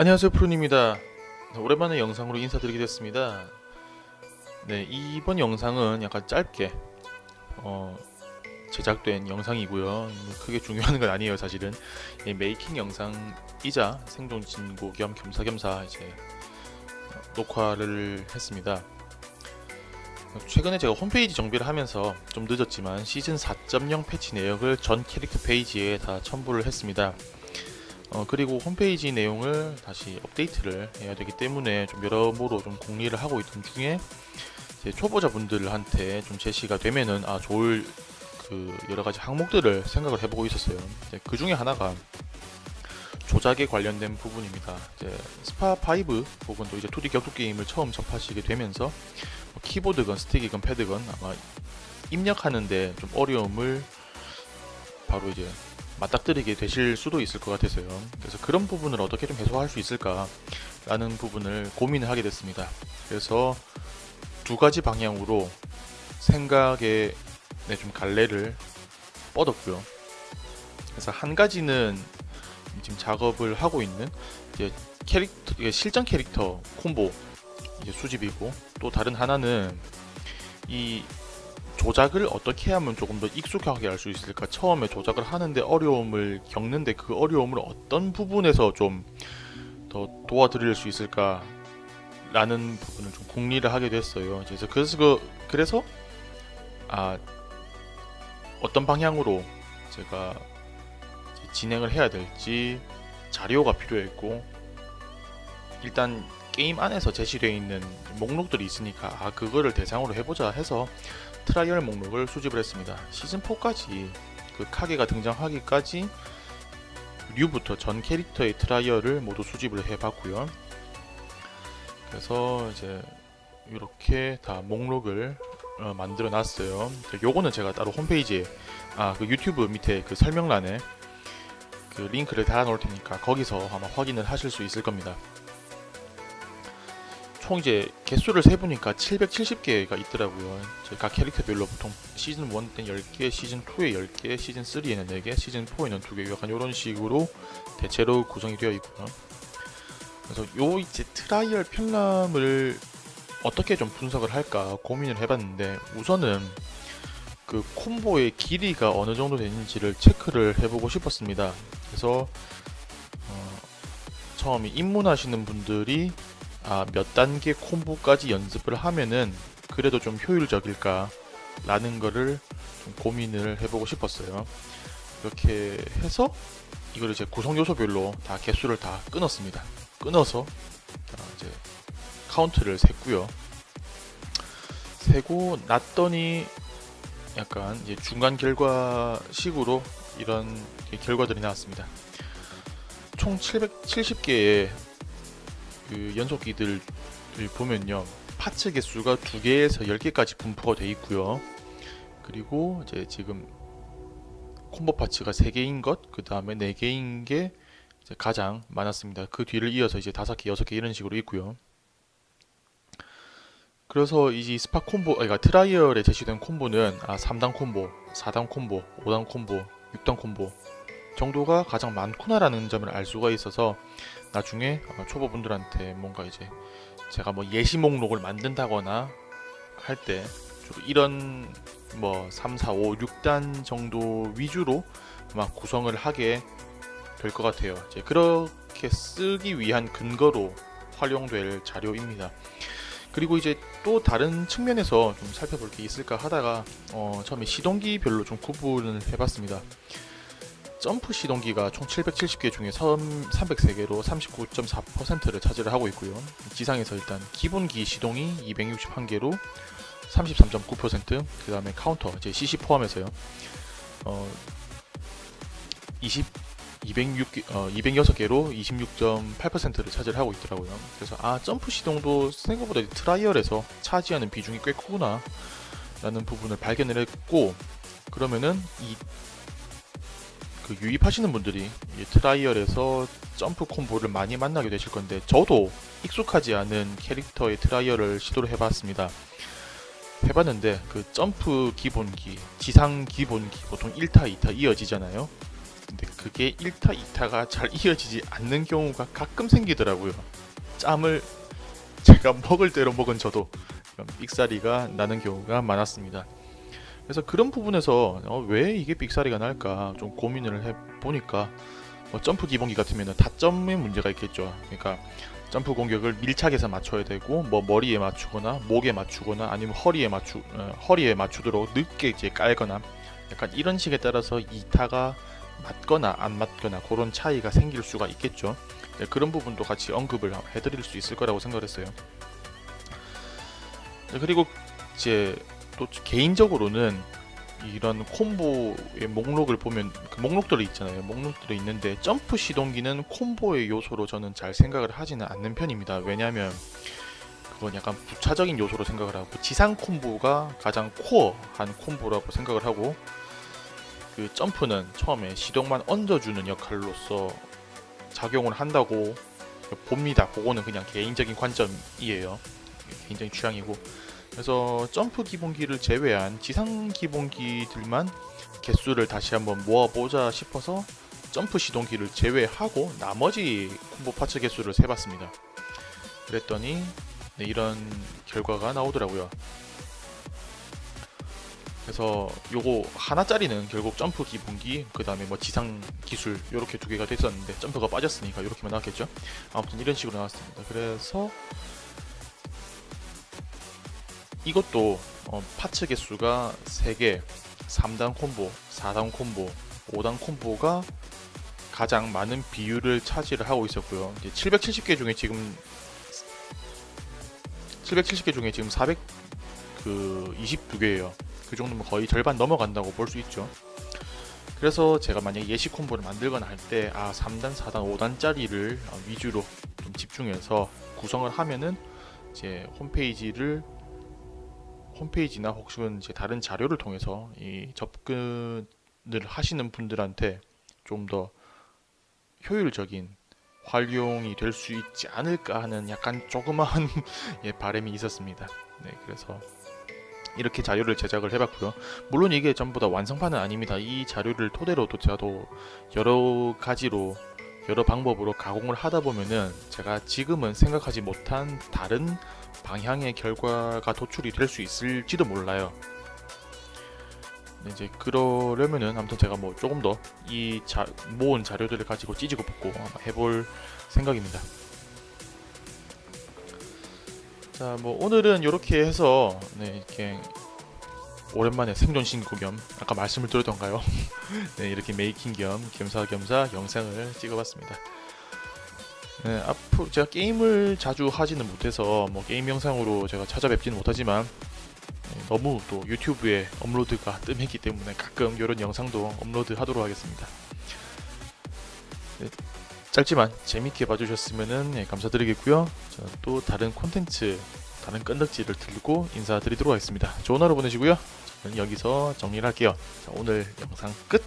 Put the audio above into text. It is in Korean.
안녕하세요 프로입니다. 오랜만에 영상으로 인사드리게 됐습니다. 네 이번 영상은 약간 짧게 어, 제작된 영상이고요. 뭐 크게 중요한 건 아니에요 사실은. 이 메이킹 영상이자 생존 진고 겸 겸사겸사 이제 녹화를 했습니다. 최근에 제가 홈페이지 정비를 하면서 좀 늦었지만 시즌 4.0 패치 내역을 전 캐릭터 페이지에 다 첨부를 했습니다 어, 그리고 홈페이지 내용을 다시 업데이트를 해야 되기 때문에 좀 여러모로 좀 공리를 하고 있던 중에 초보자분들한테 좀 제시가 되면은 아 좋을 그 여러 가지 항목들을 생각을 해보고 있었어요. 그 중에 하나가 조작에 관련된 부분입니다. 이제 스파 5 혹은 또 이제 2D 격투 게임을 처음 접하시게 되면서 뭐 키보드건 스틱이건 패드건 아마 입력하는데 좀 어려움을 바로 이제 맞닥뜨리게 되실 수도 있을 것 같아서요. 그래서 그런 부분을 어떻게 좀 해소할 수 있을까라는 부분을 고민을 하게 됐습니다. 그래서 두 가지 방향으로 생각에 네, 좀 갈래를 뻗었고요. 그래서 한 가지는 지금 작업을 하고 있는 이제 캐릭터 실전 캐릭터 콤보 이제 수집이고 또 다른 하나는 이 조작을 어떻게 하면 조금 더 익숙하게 할 수 있을까? 처음에 조작을 하는데 어려움을 겪는데 그 어려움을 어떤 부분에서 좀 더 도와드릴 수 있을까? 라는 부분을 좀 궁리를 하게 됐어요. 그래서 그 그래서 아 어떤 방향으로 제가 진행을 해야 될지 자료가 필요했고 일단 게임 안에서 제시되어 있는 목록들이 있으니까 아 그거를 대상으로 해보자 해서 트라이얼 목록을 수집을 했습니다. 시즌 4까지 그 카게가 등장하기까지 류부터 전 캐릭터의 트라이얼을 모두 수집을 해봤고요. 그래서 이제 이렇게 다 목록을 어, 만들어 놨어요. 요거는 제가 따로 홈페이지에 아 그 유튜브 밑에 그 설명란에 그 링크를 달아 놓을 테니까 거기서 아마 확인을 하실 수 있을 겁니다. 총 이제 개수를 세보니까 770개가 있더라고요. 각 캐릭터별로 보통 시즌 1 때는 10개, 시즌 2에 10개, 시즌 3에는 4개, 시즌 4에는 2개, 약간 이런 식으로 대체로 구성이 되어 있고요. 그래서 요 이제 트라이얼 편람을 어떻게 좀 분석을 할까 고민을 해봤는데 우선은 그 콤보의 길이가 어느 정도 되는지를 체크를 해보고 싶었습니다. 그래서 어, 처음에 입문하시는 분들이 아, 몇 단계 콤보까지 연습을 하면은 그래도 좀 효율적일까 라는 거를 좀 고민을 해보고 싶었어요. 이렇게 해서 이거를 이제 구성 요소별로 다 개수를 다 끊었습니다. 끊어서 자, 이제 카운트를 셌고요. 세고 났더니 약간 이제 중간 결과식으로 이런 결과들이 나왔습니다. 총 770개의 그 연속기들을 보면요 파츠 개수가 2개에서 10개까지 분포가 되어 있고요 그리고 이제 지금 콤보 파츠가 3개인 것, 그 다음에 4개인 게 이제 가장 많았습니다. 그 뒤를 이어서 이제 5개, 6개 이런 식으로 있고요. 그래서 이 스파 콤보, 그러니까 트라이얼에 제시된 콤보는 아, 3단 콤보, 4단 콤보, 5단 콤보, 6단 콤보 정도가 가장 많구나라는 점을 알 수가 있어서 나중에 어, 초보분들한테 뭔가 이제 제가 뭐 예시 목록을 만든다거나 할 때 이런 뭐 3, 4, 5, 6단 정도 위주로 막 구성을 하게 될 것 같아요. 이제 그렇게 쓰기 위한 근거로 활용될 자료입니다. 그리고 이제 또 다른 측면에서 좀 살펴볼 게 있을까 하다가 어, 처음에 시동기별로 좀 구분을 해봤습니다. 점프 시동기가 총 770개 중에 303개로 39.4%를 차지를 하고 있고요. 지상에서 일단 기본기 시동이 261개로 33.9%, 그 다음에 카운터, 이제 CC 포함해서요. 어, 20, 206개, 어, 206개로 26.8%를 차지를 하고 있더라고요. 그래서 아 점프 시동도 생각보다 트라이얼에서 차지하는 비중이 꽤 크구나 라는 부분을 발견을 했고 그러면은 이 그 유입하시는 분들이 이 트라이얼에서 점프 콤보를 많이 만나게 되실 건데 저도 익숙하지 않은 캐릭터의 트라이얼을 시도를 해봤습니다. 해봤는데 그 점프 기본기, 지상 기본기 보통 1타, 2타 이어지잖아요. 근데 그게 1타, 2타가 잘 이어지지 않는 경우가 가끔 생기더라고요. 짬을 제가 먹을 대로 먹은 저도 삑사리가 나는 경우가 많았습니다. 그래서 그런 부분에서 어, 왜 이게 삑사리가 날까 좀 고민을 해 보니까 뭐 점프 기본기 같으면 타점에 문제가 있겠죠. 그러니까 점프 공격을 밀착해서 맞춰야 되고 뭐 머리에 맞추거나 목에 맞추거나 아니면 허리에 맞추 어, 허리에 맞추도록 늦게 이제 깔거나 약간 이런 식에 따라서 이타가 맞거나 안 맞거나 그런 차이가 생길 수가 있겠죠. 네, 그런 부분도 같이 언급을 해드릴 수 있을 거라고 생각했어요. 네, 그리고 이제 또 개인적으로는 이런 콤보의 목록을 보면 그 목록들이 있잖아요. 목록들이 있는데 점프 시동기는 콤보의 요소로 저는 잘 생각을 하지는 않는 편입니다. 왜냐하면 그건 약간 부차적인 요소로 생각을 하고 지상 콤보가 가장 코어한 콤보라고 생각을 하고 그 점프는 처음에 시동만 얹어주는 역할로서 작용을 한다고 봅니다. 그거는 그냥 개인적인 관점이에요. 개인적인 취향이고 그래서 점프 기본기를 제외한 지상 기본기들만 개수를 다시 한번 모아보자 싶어서 점프 시동기를 제외하고 나머지 콤보 파츠 개수를 세봤습니다. 그랬더니 네, 이런 결과가 나오더라고요. 그래서 요거 하나짜리는 결국 점프 기본기 그 다음에 뭐 지상 기술 이렇게 두 개가 됐었는데 점프가 빠졌으니까 이렇게만 나왔겠죠. 아무튼 이런 식으로 나왔습니다. 그래서 이것도 어, 파츠 개수가 3개, 3단 콤보, 4단 콤보, 5단 콤보가 가장 많은 비율을 차지를 하고 있었고요. 이제 770개 중에 지금 770개 중에 지금 400 그 22개예요. 그 정도면 거의 절반 넘어간다고 볼 수 있죠. 그래서 제가 만약에 예시 콤보를 만들거나 할 때 아 3단, 4단, 5단짜리를 위주로 좀 집중해서 구성을 하면은 이제 홈페이지를 홈페이지나 혹은 이제 다른 자료를 통해서 이 접근을 하시는 분들한테 좀 더 효율적인 활용이 될 수 있지 않을까 하는 약간 조그마한 예, 바람이 있었습니다. 네, 그래서 이렇게 자료를 제작을 해봤고요. 물론 이게 전부 다 완성판은 아닙니다. 이 자료를 토대로도 제가 또 여러 가지로 여러 방법으로 가공을 하다 보면은 제가 지금은 생각하지 못한 다른 방향의 결과가 도출이 될 수 있을지도 몰라요. 이제 그러려면은 아무튼 제가 뭐 조금 더 이 모은 자료들을 가지고 볶고 아마 해볼 생각입니다. 자, 뭐 오늘은 이렇게 해서 네, 이렇게 오랜만에 생존 신고 겸 아까 말씀을 드렸던가요? 네, 이렇게 메이킹 겸 겸사겸사 영상을 찍어봤습니다. 네, 앞으로 제가 게임을 자주 하지는 못해서 뭐 게임 영상으로 제가 찾아뵙지는 못하지만 네, 너무 또 유튜브에 업로드가 뜸했기 때문에 가끔 이런 영상도 업로드 하도록 하겠습니다. 네, 짧지만 재밌게 봐주셨으면 네, 감사드리겠고요. 저는 또 다른 콘텐츠, 다른 끈덕지를 들고 인사드리도록 하겠습니다. 좋은 하루 보내시고요. 저는 여기서 정리를 할게요. 자, 오늘 영상 끝!